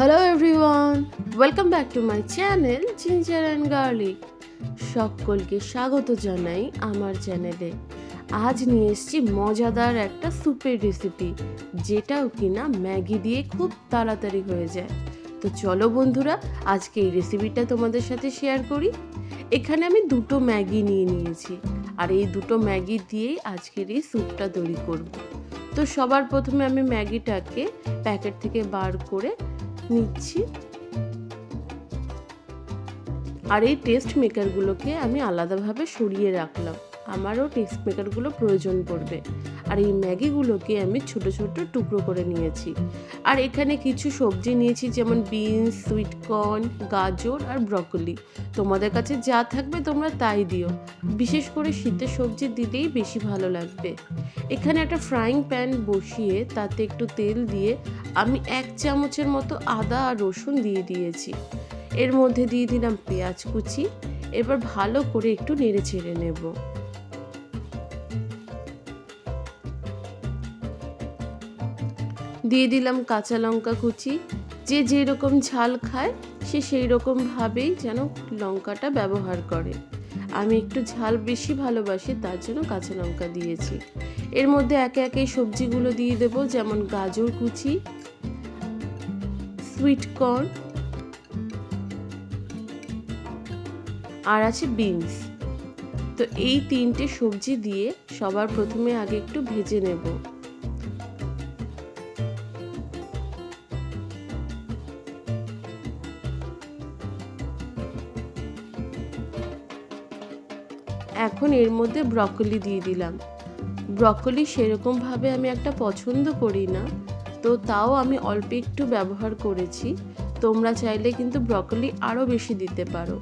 Hello everyone welcome back to my channel ginger and garlic সকলকে স্বাগত জানাই আমার চ্যানেলে আজ নিয়ে এসেছি মজাদার একটা স্যুপের রেসিপি যেটাও কিনা ম্যাগি দিয়ে খুব তাড়াতাড়ি হয়ে যায়। তো চলো বন্ধুরা, আজকে এই রেসিপিটা তোমাদের সাথে শেয়ার করি। এখানে আমি দুটো ম্যাগি নিয়ে নিয়েছি, আর এই দুটো ম্যাগি দিয়েই আজকের এই স্যুপটা তৈরি করব। তো সবার প্রথমে আমি ম্যাগিটাকে প্যাকেট থেকে বার করে নিচ্ছি। আর এই টেস্ট মেকারগুলোকে আমি আলাদাভাবে সরিয়ে রাখলাম। আমারও টেস্ট মেকারগুলো প্রয়োজন পড়বে। আর এই ম্যাগিগুলোকে আমি ছোট ছোট টুকরো করে নিয়েছি। আর এখানে কিছু সবজি নিয়েছি, যেমন বিনস সুইটকর্ন গাজর আর ব্রকলি। তোমাদের কাছে যা থাকবে তোমরা তাই দিও। বিশেষ করে শীতের সবজি দিলেই বেশি ভালো লাগবে। এখানে একটা ফ্রাইং প্যান বসিয়ে তাতে একটু তেল দিয়ে আমি এক চামচের মতো আদা আর রসুন দিয়ে দিয়েছি। এর মধ্যে দিয়ে দিলাম পেঁয়াজ কুচি। এবার ভালো করে একটু নেড়ে ছেড়ে নেব। দিয়ে দিলাম কাঁচা লঙ্কা কুচি। যে যেরকম ঝাল খায়, সে সেই রকমভাবেই যেন লঙ্কাটা ব্যবহার করে। আমি একটু ঝাল বেশি ভালোবাসি, তার জন্য কাঁচা লঙ্কা দিয়েছি। এর মধ্যে একে একে সবজিগুলো দিয়ে দেব, যেমন গাজর কুচি সুইট কর্ন আর আছে বিনস তো এই তিনটে সবজি দিয়ে সবার প্রথমে আগে একটু ভেজে নেব। এখন এর মধ্যে ব্রকলি দিয়ে দিলাম। ব্রকলি সেরকমভাবে আমি একটা পছন্দ করি না, তো তাও আমি অল্প একটু ব্যবহার করেছি। তোমরা চাইলে কিন্তু ব্রকলি আরও বেশি দিতে পারো।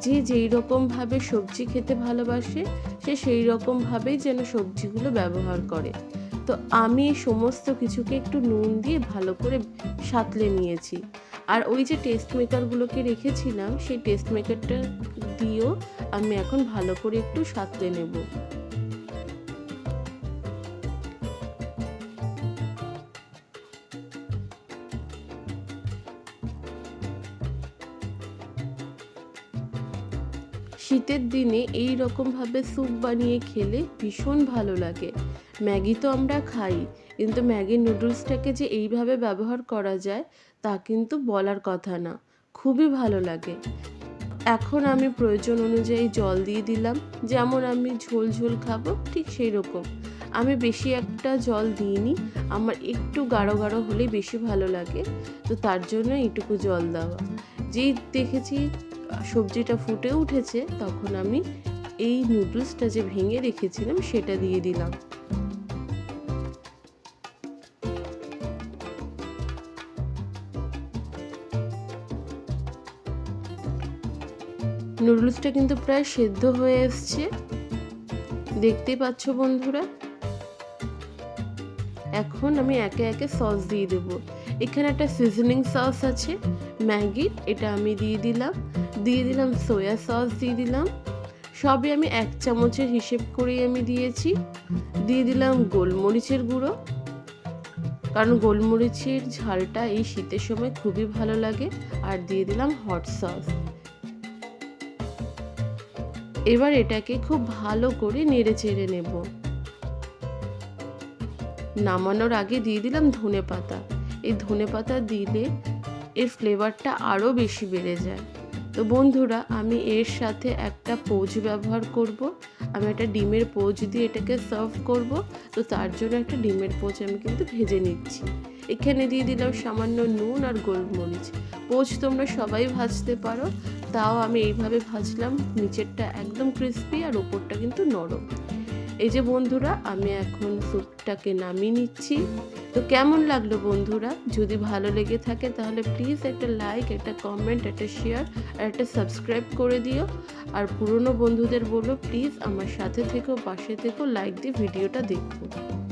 যে যেই রকমভাবে সবজি খেতে ভালোবাসে, সে সেই রকমভাবেই যেন সবজিগুলো ব্যবহার করে। তো আমি সমস্ত কিছুকে একটু নুন দিয়ে ভালো করে সাতলে নিয়েছি। আর ওই যে টেস্ট মেকারগুলোকে রেখেছিলাম, সেই টেস্ট মেকারটা দিয়েও আমি এখন ভালো করে একটু সাতলে নেব। শীতের দিনে এই রকমভাবে স্যুপ বানিয়ে খেলে ভীষণ ভালো লাগে। ম্যাগি তো আমরা খাই, কিন্তু ম্যাগি নুডলসটাকে যে এইভাবে ব্যবহার করা যায় তা কিন্তু বলার কথা না। খুবই ভালো লাগে। এখন আমি প্রয়োজন অনুযায়ী জল দিয়ে দিলাম। যেমন আমি ঝোল ঝোল খাব, ঠিক সেই রকম আমি বেশি একটা জল দিইনি। আমার একটু গাঢ় গাঢ় হলে বেশি ভালো লাগে। তো তার জন্য এইটুকু জল দেওয়া। যেই দেখেছি সবজিটা ফুটে উঠেছে, তখন আমি এই নুডলসটা যে ভেঙে রেখেছিলাম, সেটা দিয়ে দিলাম। নুডলসটা কিন্তু প্রায় সেদ্ধ হয়ে এসছে। দেখতে পাচ্ছ বন্ধুরা। এখন আমি একে একে সস দিয়ে দেবো। এখানে একটা সিজনিং সস আছে ম্যাগির এটা আমি দিয়ে দিলাম। দিয়ে দিলাম সোয়া সস, দিয়ে দিলাম। সবই আমি এক চামচের হিসেব করেই আমি দিয়েছি। দিয়ে দিলাম গোলমরিচের গুঁড়ো। কারণ গোলমরিচের ঝালটা এই শীতের সময় খুবই ভালো লাগে। আর দিয়ে দিলাম হট সস। এবার এটাকে খুব ভালো করে নেড়ে চেড়ে নেব। নামানোর আগে দিয়ে দিলাম ধনে পাতা। এই ধনে পাতা দিলে এর ফ্লেভারটা আরও বেশি বেড়ে যায়। তো বন্ধুরা, আমি এর সাথে একটা পোজ ব্যবহার করব। আমি একটা ডিমের পোজ দিয়ে এটাকে সার্ভ করব। তো তার জন্য একটা ডিমের পোজ আমি কিন্তু ভেজে নিচ্ছি। এখানে দিয়ে দিলাম সামান্য নুন আর গোলমরিচ। পোচ তোমরা সবাই ভাজতে পারো। তাও আমি এইভাবে ভাজলাম। নিচেরটা একদম ক্রিস্পি আর ওপরটা কিন্তু নরম। এই যে বন্ধুরা, আমি এখন স্যুপটাকে নামিয়ে নিচ্ছি। তো কেমন লাগল বন্ধুরা? যদি ভালো লেগে থাকে তাহলে প্লিজ একটা লাইক একটা কমেন্ট একটা শেয়ার আর একটা সাবস্ক্রাইব করে দিও। আর পুরনো বন্ধুদের বলো প্লিজ আমার সাথে থেকেও পাশে থেকেও লাইক দিয়ে ভিডিওটা দেখো।